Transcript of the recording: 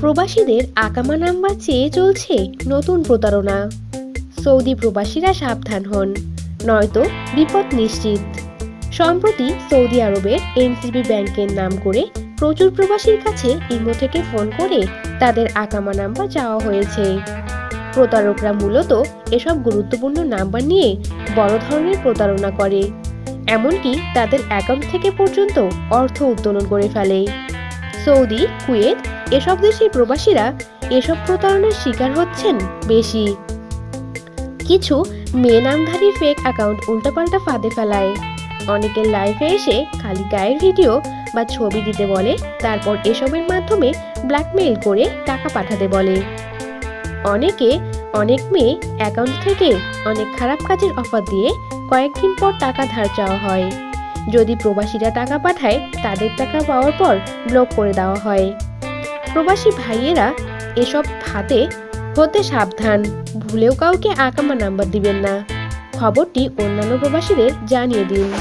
প্রবাসীদের আকামা নাম্বার চেয়ে চলছে নতুন প্রতারণা। সৌদি প্রবাসীরা সাবধান হন, নয়তো বিপদ নিশ্চিত। সম্প্রতি সৌদি আরবের এনসিবি ব্যাংকের নাম করে প্রচুর প্রবাসীর কাছে ইমো থেকে ফোন করে তাদের আকামা নাম্বার চাওয়া হয়েছে। প্রতারকরা মূলত এসব গুরুত্বপূর্ণ নাম্বার নিয়ে বড় ধরনের প্রতারণা করে, এমনকি তাদের অ্যাকাউন্ট থেকে পর্যন্ত অর্থ উত্তোলন করে ফেলে। সৌদি, কুয়েত, এসব দেশের প্রবাসীরা এসব প্রতারণার শিকার হচ্ছেন বেশি। কিছু মেয়ে নামধারী ফেক অ্যাকাউন্ট উল্টাপাল্টা ফাঁদে ফেলায়। অনেকের লাইফে এসে খালি গায়ের ভিডিও বা ছবি দিতে বলে, তারপর এসবের মাধ্যমে ব্ল্যাকমেইল করে টাকা পাঠাতে বলে। অনেকে অনেক মেয়ে অ্যাকাউন্ট থেকে অনেক খারাপ কাজের অফার দিয়ে কয়েকদিন পর টাকা ধার চাওয়া হয়। যদি প্রবাসীরা টাকা পাঠায়, তাদের টাকা পাওয়ার পর ব্লক করে দেওয়া হয়। প্রবাসী ভাইয়েরা এসব হাতে হতে সাবধান। ভুলেও কাউকে আকামা নাম্বার দিবেন না। খবরটি অন্যান্য প্রবাসীদের জানিয়ে দিন।